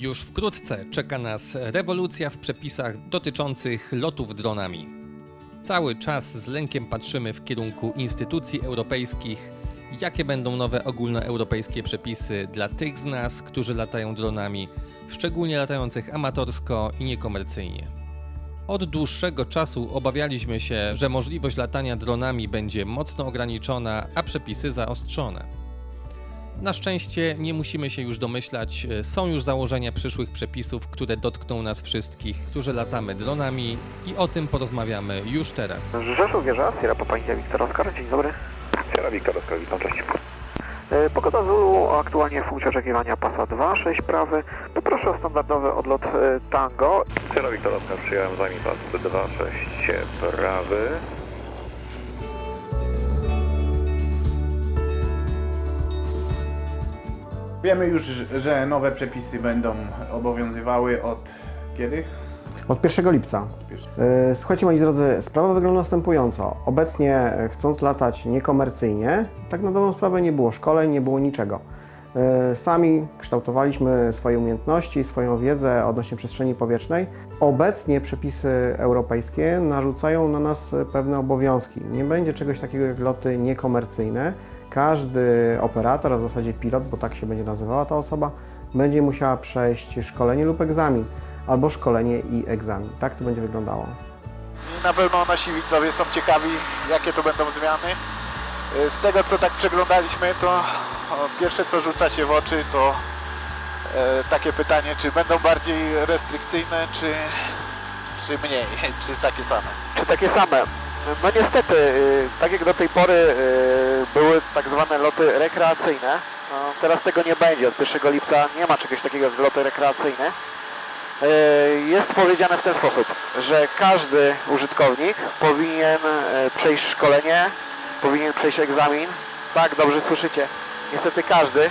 Już wkrótce czeka nas rewolucja w przepisach dotyczących lotów dronami. Cały czas z lękiem patrzymy w kierunku instytucji europejskich, jakie będą nowe ogólnoeuropejskie przepisy dla tych z nas, którzy latają dronami, szczególnie latających amatorsko i niekomercyjnie. Od dłuższego czasu obawialiśmy się, że możliwość latania dronami będzie mocno ograniczona, a przepisy zaostrzone. Na szczęście nie musimy się już domyślać, e, są już założenia przyszłych przepisów, które dotkną nas wszystkich, którzy latamy dronami i o tym porozmawiamy już teraz. Rzeszów wieża, Sierra India Wiktor Oskar, dzień dobry. Sierra Wiktor, Oskar, witam, cześć. E, Pogoda Zulu, aktualnie funkcja oczekiwania pasa 2, 6 prawy. Poproszę o standardowy odlot e, Tango. Sierra Wiktor, Oskar, przyjąłem zajmij pas 26 prawy. Wiemy już, że nowe przepisy będą obowiązywały od kiedy? Od 1 lipca. E, Słuchajcie moi drodzy, sprawa wygląda następująco. Obecnie e, chcąc latać niekomercyjnie, tak na dobrą sprawę nie było szkoleń, nie było niczego. E, Sami kształtowaliśmy swoje umiejętności, swoją wiedzę odnośnie przestrzeni powietrznej. Obecnie przepisy europejskie narzucają na nas pewne obowiązki. Nie będzie czegoś takiego jak loty niekomercyjne. Każdy operator, a w zasadzie pilot, bo tak się będzie nazywała ta osoba, będzie musiała przejść szkolenie lub egzamin albo szkolenie i egzamin. Tak to będzie wyglądało. I na pewno nasi widzowie są ciekawi, jakie to będą zmiany. Z tego co tak przeglądaliśmy, to pierwsze co rzuca się w oczy to e, takie pytanie, czy będą bardziej restrykcyjne, czy, czy mniej, czy takie same. Czy takie same? No niestety, y, tak jak do tej pory y, były tak zwane loty rekreacyjne, no teraz tego nie będzie. Od 1 lipca nie ma czegoś takiego jak loty rekreacyjne. Y, Jest powiedziane w ten sposób, że każdy użytkownik powinien przejść szkolenie, powinien przejść egzamin. Tak, dobrze słyszycie. Niestety każdy.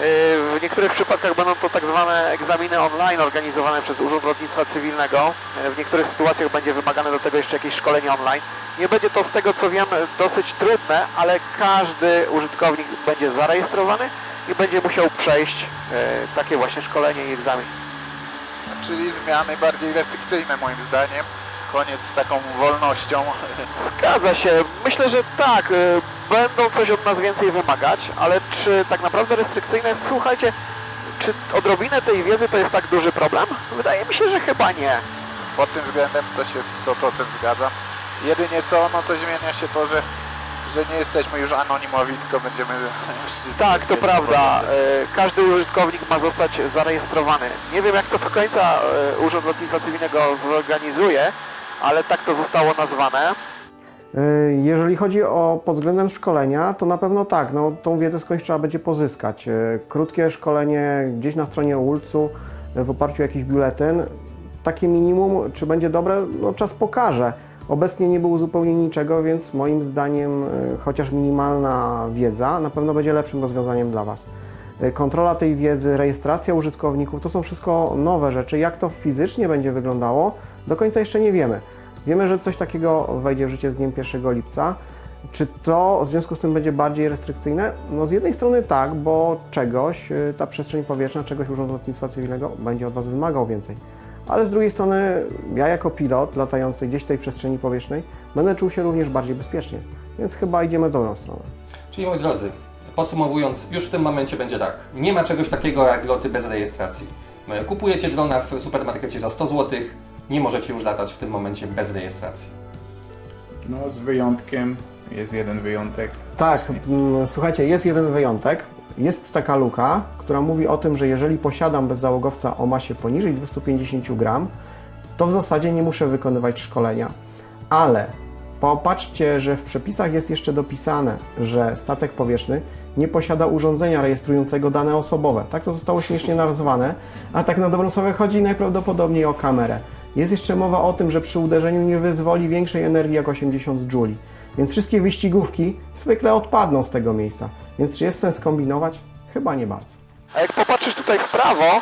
Y, W niektórych przypadkach będą to tak zwane egzaminy online organizowane przez Urząd Lotnictwa Cywilnego. Y, W niektórych sytuacjach będzie wymagane do tego jeszcze jakieś szkolenie online. Nie będzie to z tego co wiem dosyć trudne, ale każdy użytkownik będzie zarejestrowany i będzie musiał przejść y, takie właśnie szkolenie i egzamin. Czyli zmiany bardziej restrykcyjne moim zdaniem. Koniec z taką wolnością. Zgadza się. Myślę, że tak. Będą coś od nas więcej wymagać, ale czy tak naprawdę restrykcyjne? Słuchajcie, czy odrobinę tej wiedzy to jest tak duży problem? Wydaje mi się, że chyba nie. Pod tym względem to się 100% zgadzam. Jedynie co, no to zmienia się to, że, że nie jesteśmy już anonimowi, tylko będziemy. Tak, to prawda. Y, Każdy użytkownik ma zostać zarejestrowany. Nie wiem, jak to do końca y, Urząd Lotnictwa Cywilnego zorganizuje, ale tak to zostało nazwane. Y, Jeżeli chodzi o pod względem szkolenia, to na pewno tak, no, tą wiedzę skądś trzeba będzie pozyskać. Y, Krótkie szkolenie gdzieś na stronie ULC-u y, w oparciu o jakiś biuletyn, takie minimum, czy będzie dobre, no czas pokaże. Obecnie nie było zupełnie niczego, więc moim zdaniem chociaż minimalna wiedza na pewno będzie lepszym rozwiązaniem dla Was. Kontrola tej wiedzy, rejestracja użytkowników to są wszystko nowe rzeczy. Jak to fizycznie będzie wyglądało, do końca jeszcze nie wiemy. Wiemy, że coś takiego wejdzie w życie z dniem 1 lipca. Czy to w związku z tym będzie bardziej restrykcyjne? No z jednej strony tak, bo czegoś, y, ta przestrzeń powietrzna, czegoś Urząd Lotnictwa Cywilnego będzie od Was wymagał więcej. Ale z drugiej strony ja jako pilot latający gdzieś w tej przestrzeni powietrznej będę czuł się również bardziej bezpiecznie. Więc chyba idziemy w dobrą stronę. Czyli moi drodzy, podsumowując, już w tym momencie będzie tak. Nie ma czegoś takiego jak loty bez rejestracji. E, Kupujecie drona w supermarkecie za 100 zł, nie możecie już latać w tym momencie bez rejestracji. No z wyjątkiem, jest jeden wyjątek. Tak, mm, słuchajcie, jest jeden wyjątek. Jest taka luka, która mówi o tym, że jeżeli posiadam bezzałogowca o masie poniżej 250 gram, to w zasadzie nie muszę wykonywać szkolenia. Ale popatrzcie, że w przepisach jest jeszcze dopisane, że statek powietrzny nie posiada urządzenia rejestrującego dane osobowe. Tak to zostało śmiesznie nazwane, a tak na dobrą sprawę chodzi najprawdopodobniej o kamerę. Jest jeszcze mowa o tym, że przy uderzeniu nie wyzwoli większej energii jak 80 Joule. Więc wszystkie wyścigówki zwykle odpadną z tego miejsca. Więc czy jest sens kombinować? Chyba nie bardzo. A jak popatrzysz tutaj w prawo,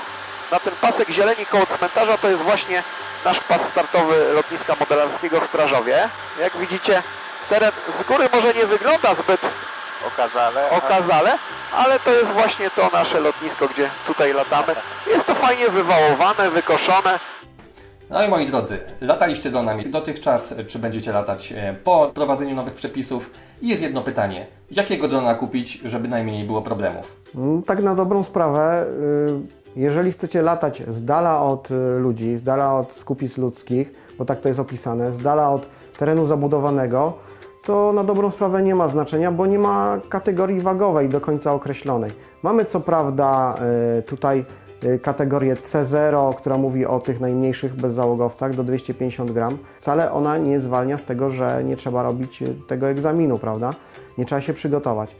na ten pasek zieleni koło cmentarza, to jest właśnie nasz pas startowy lotniska modelarskiego w Strażowie. Jak widzicie, teren z góry może nie wygląda zbyt okazale. okazale, ale to jest właśnie to nasze lotnisko, gdzie tutaj latamy. Jest to fajnie wywałowane, wykoszone. No i moi drodzy, lataliście dronami dotychczas, czy będziecie latać e, po wprowadzeniu nowych przepisów? I jest jedno pytanie. Jakiego drona kupić, żeby najmniej było problemów? Mm, Tak na dobrą sprawę, y, jeżeli chcecie latać z dala od y, ludzi, z dala od skupisk ludzkich, bo tak to jest opisane, z dala od terenu zabudowanego, to na dobrą sprawę nie ma znaczenia, bo nie ma kategorii wagowej do końca określonej. Mamy co prawda y, tutaj kategorię C0, która mówi o tych najmniejszych bezzałogowcach do 250 gram. Wcale ona nie zwalnia z tego, że nie trzeba robić y, tego egzaminu, prawda? Nie trzeba się przygotować.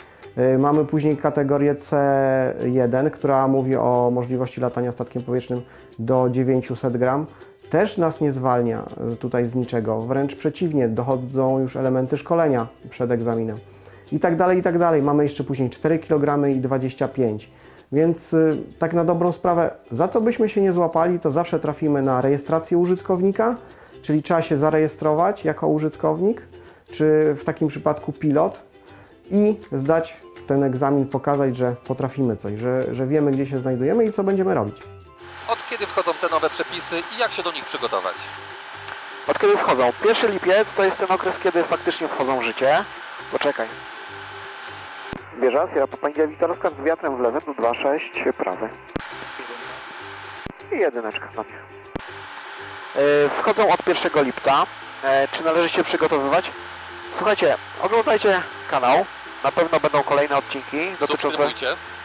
Y, Mamy później kategorię C1, która mówi o możliwości latania statkiem powietrznym do 900 gram. Też nas nie zwalnia tutaj z niczego, wręcz przeciwnie, dochodzą już elementy szkolenia przed egzaminem. I tak dalej, i tak dalej. Mamy jeszcze później 4 kg i 25. Więc y, tak na dobrą sprawę, za co byśmy się nie złapali, to zawsze trafimy na rejestrację użytkownika, czyli trzeba się zarejestrować jako użytkownik, czy w takim przypadku pilot, i zdać ten egzamin, pokazać, że potrafimy coś, że, że wiemy, gdzie się znajdujemy i co będziemy robić. Od kiedy wchodzą te nowe przepisy i jak się do nich przygotować? Od kiedy wchodzą? Pierwszy lipiec to jest ten okres, kiedy faktycznie wchodzą w życie. Poczekaj. Wieża, Sierra Papa India Wiktor, rozkaz z wiatrem w lewym, 2-6, prawy. I jedyneczka na. E, Wchodzą od 1 lipca. E, Czy należy się przygotowywać? Słuchajcie, oglądajcie kanał. Na pewno będą kolejne odcinki dotyczące,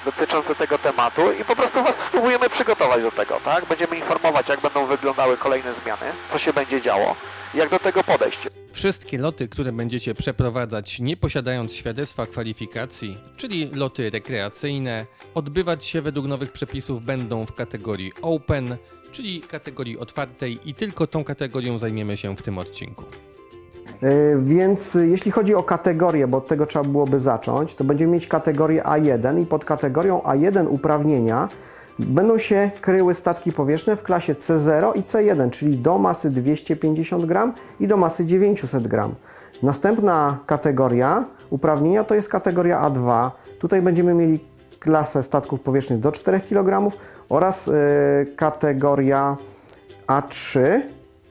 dotyczące tego tematu i po prostu Was spróbujemy przygotować do tego, tak? Będziemy informować, jak będą wyglądały kolejne zmiany, co się będzie działo, jak do tego podejść. Wszystkie loty, które będziecie przeprowadzać nie posiadając świadectwa kwalifikacji, czyli loty rekreacyjne, odbywać się według nowych przepisów będą w kategorii Open, czyli kategorii otwartej i tylko tą kategorią zajmiemy się w tym odcinku. Yy, Więc jeśli chodzi o kategorie, bo od tego trzeba byłoby zacząć, to będziemy mieć kategorię A1 i pod kategorią A1 uprawnienia będą się kryły statki powietrzne w klasie C0 i C1, czyli do masy 250 gram i do masy 900 gram. Następna kategoria uprawnienia to jest kategoria A2. Tutaj będziemy mieli klasę statków powietrznych do 4 kg oraz y, kategoria A3,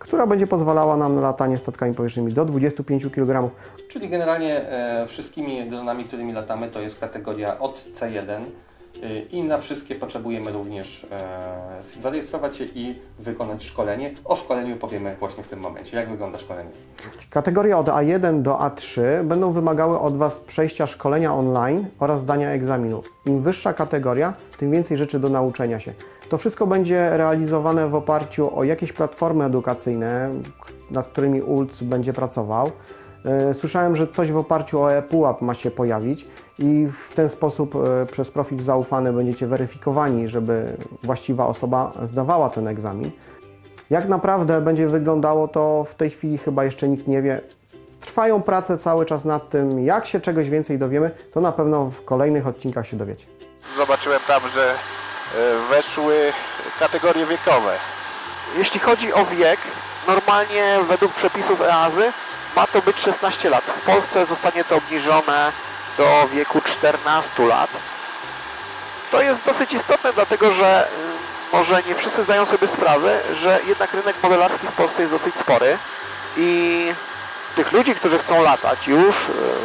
która będzie pozwalała nam na latanie statkami powietrznymi do 25 kg. Czyli generalnie e, wszystkimi dronami, którymi latamy, to jest kategoria od C1 e, i na wszystkie potrzebujemy również e, zarejestrować się i wykonać szkolenie. O szkoleniu powiemy właśnie w tym momencie. Jak wygląda szkolenie? Kategorie od A1 do A3 będą wymagały od Was przejścia szkolenia online oraz zdania egzaminu. Im wyższa kategoria, tym więcej rzeczy do nauczenia się. To wszystko będzie realizowane w oparciu o jakieś platformy edukacyjne, nad którymi ULC będzie pracował. E, Słyszałem, że coś w oparciu o ePUAP ma się pojawić i w ten sposób e, przez profil zaufany będziecie weryfikowani, żeby właściwa osoba zdawała ten egzamin. Jak naprawdę będzie wyglądało to w tej chwili chyba jeszcze nikt nie wie. Trwają prace cały czas nad tym, jak się czegoś więcej dowiemy, to na pewno w kolejnych odcinkach się dowiecie. Zobaczyłem tam, że weszły kategorie wiekowe. Jeśli chodzi o wiek, normalnie według przepisów EASY ma to być 16 lat. W Polsce zostanie to obniżone do wieku 14 lat. To jest dosyć istotne, dlatego że y, może nie wszyscy zdają sobie sprawę, że jednak rynek modelarski w Polsce jest dosyć spory i tych ludzi, którzy chcą latać już y,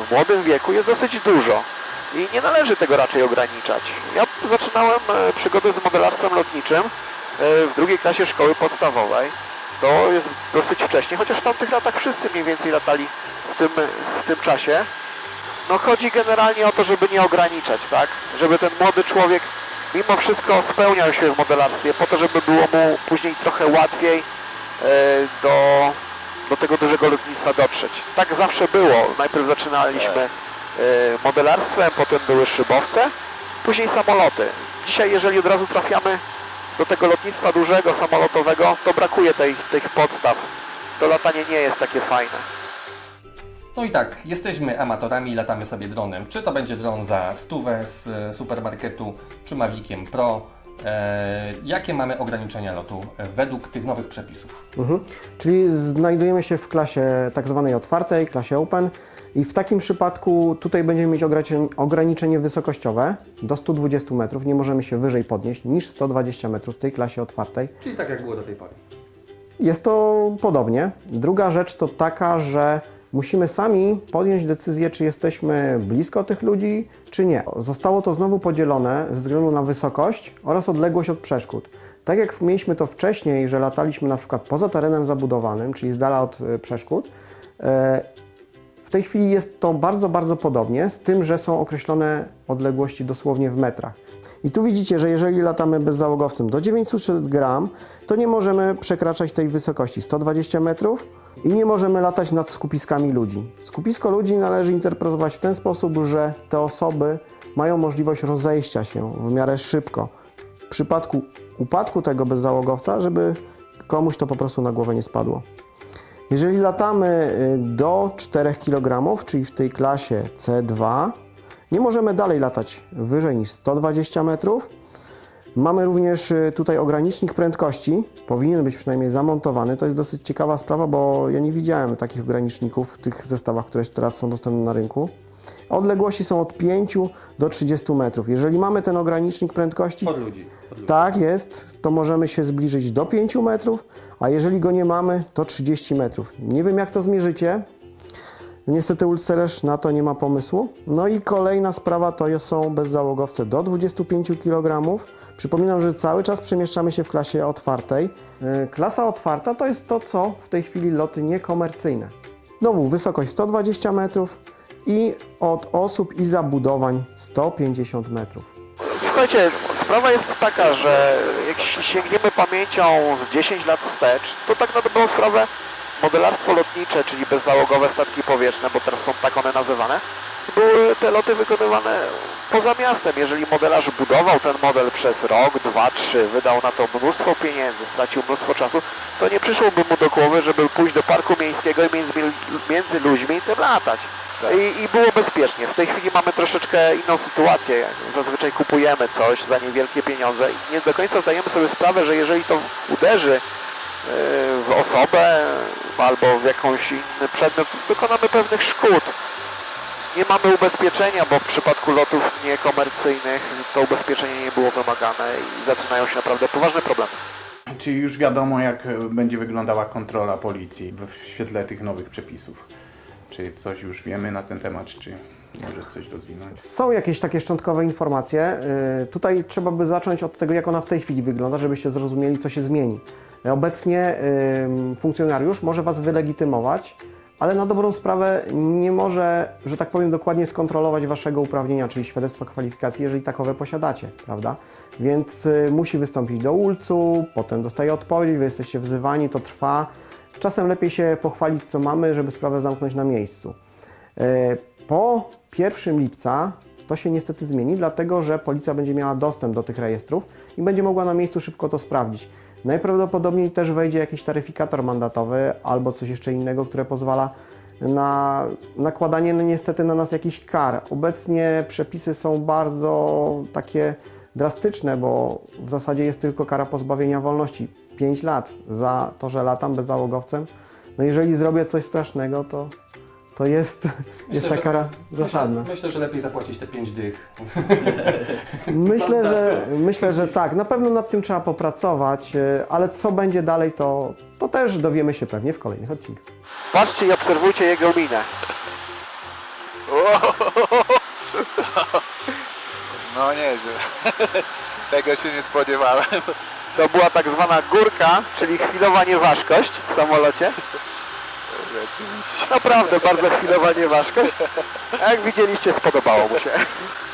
w młodym wieku jest dosyć dużo i nie należy tego raczej ograniczać. Ja zaczynałem e, przygodę z modelarstwem lotniczym e, w drugiej klasie szkoły podstawowej. To jest dosyć wcześnie, chociaż w tamtych latach wszyscy mniej więcej latali w tym, w tym czasie. No chodzi generalnie o to, żeby nie ograniczać, tak? Żeby ten młody człowiek mimo wszystko spełniał się w modelarstwie, po to, żeby było mu później trochę łatwiej e, do, do tego dużego lotnictwa dotrzeć. Tak zawsze było. Najpierw zaczynaliśmy e, modelarstwem, potem były szybowce, później samoloty. Dzisiaj jeżeli od razu trafiamy do tego lotnictwa dużego, samolotowego, to brakuje tej, tych podstaw. To latanie nie jest takie fajne. No i tak, jesteśmy amatorami, latamy sobie dronem. Czy to będzie dron za stówę z e, supermarketu, czy Maviciem Pro, E, jakie mamy ograniczenia lotu e, według tych nowych przepisów? Mhm. Czyli znajdujemy się w klasie tak zwanej otwartej, klasie open i w takim przypadku tutaj będziemy mieć ograniczenie, wysokościowe do 120 metrów. Nie możemy się wyżej podnieść niż 120 metrów w tej klasie otwartej. Czyli tak jak było do tej pory. Jest to podobnie. Druga rzecz to taka, że musimy sami podjąć decyzję, czy jesteśmy blisko tych ludzi, czy nie. Zostało to znowu podzielone ze względu na wysokość oraz odległość od przeszkód. Tak jak mieliśmy to wcześniej, że lataliśmy na przykład poza terenem zabudowanym, czyli z dala od e, przeszkód, e, w tej chwili jest to bardzo, bardzo podobnie, z tym, że są określone odległości dosłownie w metrach. I tu widzicie, że jeżeli latamy bezzałogowcem do 900 gram, to nie możemy przekraczać tej wysokości 120 metrów i nie możemy latać nad skupiskami ludzi. Skupisko ludzi należy interpretować w ten sposób, że te osoby mają możliwość rozejścia się w miarę szybko. W przypadku upadku tego bezzałogowca, żeby komuś to po prostu na głowę nie spadło. Jeżeli latamy y, do 4 kg, czyli w tej klasie C2, nie możemy dalej latać wyżej niż 120 metrów. Mamy również y, tutaj ogranicznik prędkości, powinien być przynajmniej zamontowany. To jest dosyć ciekawa sprawa, bo ja nie widziałem takich ograniczników w tych zestawach, które teraz są dostępne na rynku. Odległości są od 5 do 30 metrów. Jeżeli mamy ten ogranicznik prędkości, Pod ludzi. Tak jest, to możemy się zbliżyć do 5 metrów, a jeżeli go nie mamy, to 30 metrów. Nie wiem jak to zmierzycie. Niestety Ulsteresz na to nie ma pomysłu. No i kolejna sprawa to są bezzałogowce do 25 kg. Przypominam, że cały czas przemieszczamy się w klasie otwartej. Yy, Klasa otwarta to jest to, co w tej chwili loty niekomercyjne. Znowu wysokość 120 metrów i od osób i zabudowań 150 metrów. Słuchajcie, sprawa jest taka, że jak sięgniemy pamięcią z 10 lat wstecz, to tak na dobrą sprawę modelarstwo lotnicze, czyli bezzałogowe statki powietrzne, bo teraz są tak one nazywane, były te loty wykonywane poza miastem. Jeżeli modelarz budował ten model przez rok, dwa, trzy, wydał na to mnóstwo pieniędzy, stracił mnóstwo czasu, to nie przyszłoby mu do głowy, żeby pójść do parku miejskiego i między, między ludźmi i tym latać. I, I było bezpiecznie. W tej chwili mamy troszeczkę inną sytuację. Zazwyczaj kupujemy coś za niewielkie pieniądze i nie do końca zdajemy sobie sprawę, że jeżeli to uderzy e, w osobę albo w jakąś inny przedmiot, dokonamy pewnych szkód. Nie mamy ubezpieczenia, bo w przypadku lotów niekomercyjnych to ubezpieczenie nie było wymagane i zaczynają się naprawdę poważne problemy. Czy już wiadomo, jak będzie wyglądała kontrola policji w świetle tych nowych przepisów? Czy coś już wiemy na ten temat, czy możesz coś rozwinąć? Są jakieś takie szczątkowe informacje. Yy, Tutaj trzeba by zacząć od tego, jak ona w tej chwili wygląda, żebyście zrozumieli, co się zmieni. Obecnie yy, funkcjonariusz może Was wylegitymować, ale na dobrą sprawę nie może, że tak powiem, dokładnie skontrolować Waszego uprawnienia, czyli świadectwa kwalifikacji, jeżeli takowe posiadacie, prawda? Więc musi wystąpić do ULC-u, potem dostaje odpowiedź, Wy jesteście wzywani, to trwa. Czasem lepiej się pochwalić, co mamy, żeby sprawę zamknąć na miejscu. E, Po 1 lipca to się niestety zmieni, dlatego że policja będzie miała dostęp do tych rejestrów i będzie mogła na miejscu szybko to sprawdzić. Najprawdopodobniej też wejdzie jakiś taryfikator mandatowy albo coś jeszcze innego, które pozwala na nakładanie no, niestety na nas jakichś kar. Obecnie przepisy są bardzo takie drastyczne, bo w zasadzie jest tylko kara pozbawienia wolności 5 lat za to, że latam bezzałogowcem. No jeżeli zrobię coś strasznego, to, to jest, jest ta że- kara zasadna. Myślę, myślę, że lepiej zapłacić te 5 dych. Myślę, że, myślę, że tak. Na pewno nad tym trzeba popracować, e, ale co będzie dalej, to, to też dowiemy się pewnie w kolejnych odcinkach. Patrzcie i obserwujcie jego minę. No nieźle. Tego się nie spodziewałem. To była tak zwana górka, czyli chwilowa nieważkość w samolocie. Naprawdę bardzo chwilowa nieważkość. A jak widzieliście, spodobało mu się.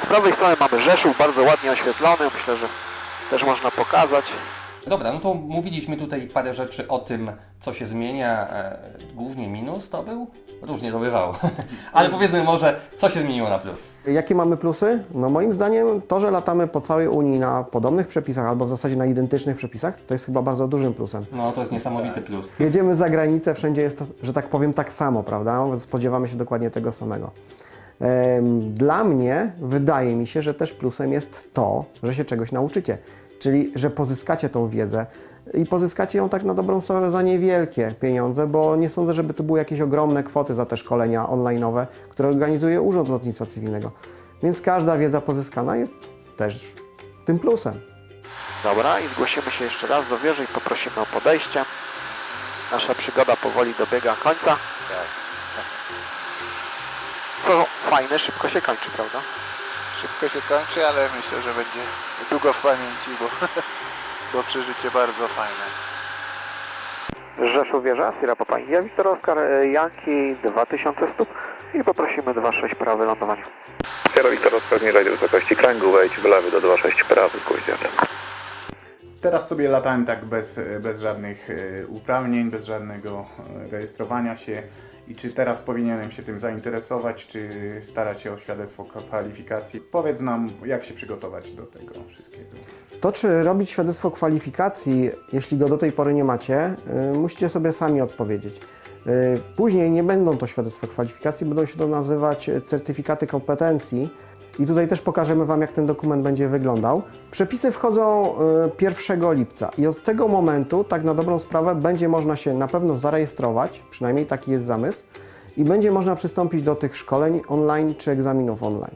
Z prawej strony mamy Rzeszów, bardzo ładnie oświetlony. Myślę, że też można pokazać. Dobra, no to mówiliśmy tutaj parę rzeczy o tym, co się zmienia. E, głównie minus to był? Różnie to bywało. Ale powiedzmy może, co się zmieniło na plus. Jakie mamy plusy? No moim zdaniem to, że latamy po całej Unii na podobnych przepisach albo w zasadzie na identycznych przepisach, to jest chyba bardzo dużym plusem. No to jest niesamowity plus. Jedziemy za granicę, wszędzie jest to, że tak powiem, tak samo, prawda? Spodziewamy się dokładnie tego samego. Dla mnie wydaje mi się, że też plusem jest to, że się czegoś nauczycie. Czyli że pozyskacie tą wiedzę i pozyskacie ją tak na dobrą sprawę za niewielkie pieniądze, bo nie sądzę, żeby to były jakieś ogromne kwoty za te szkolenia online'owe, które organizuje Urząd Lotnictwa Cywilnego. Więc każda wiedza pozyskana jest też tym plusem. Dobra, i zgłosimy się jeszcze raz do wieży i poprosimy o podejście. Nasza przygoda powoli dobiega końca. Co fajne, szybko się kończy, prawda? Szybko się kończy, ale myślę, że będzie długo w pamięci, bo, bo przeżycie bardzo fajne. Rzeszów wieża, Sierra Papa India, Wiktor Oskar, e, Yankee 2000 stóp i poprosimy 26 prawy lądowania. Sierra Wiktor Oskar zmierzaj do wysokości kręgu, wejdź w lewy do 26 prawy, kuźnia. Teraz sobie latałem tak bez, bez żadnych e, uprawnień, bez żadnego e, rejestrowania się. I czy teraz powinienem się tym zainteresować, czy starać się o świadectwo kwalifikacji? Powiedz nam, jak się przygotować do tego wszystkiego. To, czy robić świadectwo kwalifikacji, jeśli go do tej pory nie macie, y, musicie sobie sami odpowiedzieć. Y, Później nie będą to świadectwa kwalifikacji, będą się to nazywać certyfikaty kompetencji. I tutaj też pokażemy Wam, jak ten dokument będzie wyglądał. Przepisy wchodzą y, 1 lipca i od tego momentu, tak na dobrą sprawę, będzie można się na pewno zarejestrować, przynajmniej taki jest zamysł, i będzie można przystąpić do tych szkoleń online czy egzaminów online.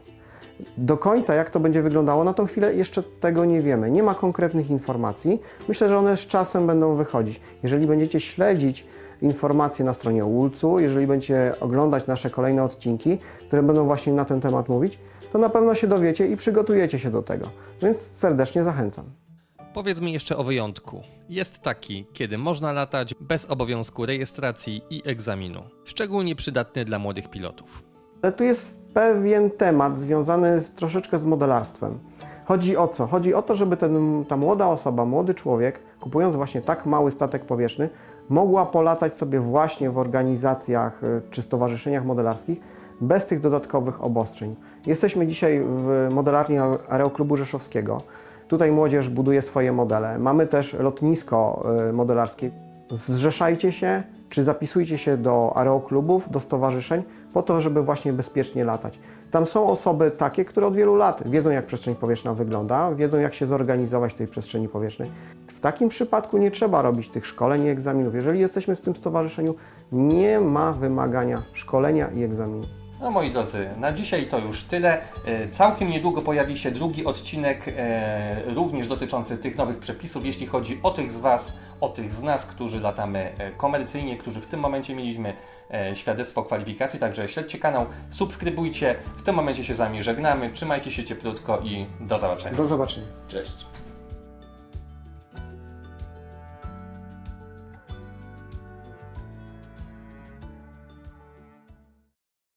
Do końca, jak to będzie wyglądało, na tą chwilę jeszcze tego nie wiemy. Nie ma konkretnych informacji. Myślę, że one z czasem będą wychodzić. Jeżeli będziecie śledzić informacje na stronie ULC-u, jeżeli będziecie oglądać nasze kolejne odcinki, które będą właśnie na ten temat mówić, to na pewno się dowiecie i przygotujecie się do tego. Więc serdecznie zachęcam. Powiedz mi jeszcze o wyjątku. Jest taki, kiedy można latać bez obowiązku rejestracji i egzaminu. Szczególnie przydatny dla młodych pilotów. Ale tu jest pewien temat związany z, troszeczkę z modelarstwem. Chodzi o co? Chodzi o to, żeby ten, ta młoda osoba, młody człowiek, kupując właśnie tak mały statek powietrzny, mogła polatać sobie właśnie w organizacjach y, czy stowarzyszeniach modelarskich bez tych dodatkowych obostrzeń. Jesteśmy dzisiaj w modelarni Aeroklubu Rzeszowskiego. Tutaj młodzież buduje swoje modele. Mamy też lotnisko y, modelarskie. Zrzeszajcie się, czy zapisujcie się do aeroklubów, do stowarzyszeń, po to, żeby właśnie bezpiecznie latać. Tam są osoby takie, które od wielu lat wiedzą, jak przestrzeń powietrzna wygląda, wiedzą, jak się zorganizować w tej przestrzeni powietrznej. W takim przypadku nie trzeba robić tych szkoleń i egzaminów. Jeżeli jesteśmy w tym stowarzyszeniu, nie ma wymagania szkolenia i egzaminu. No moi drodzy, na dzisiaj to już tyle. E, Całkiem niedługo pojawi się drugi odcinek, e, również dotyczący tych nowych przepisów, jeśli chodzi o tych z Was, o tych z nas, którzy latamy e, komercyjnie, którzy w tym momencie mieliśmy świadectwo kwalifikacji, także śledźcie kanał, subskrybujcie. W tym momencie się z Wami żegnamy, trzymajcie się cieplutko i do zobaczenia. Do zobaczenia. Cześć.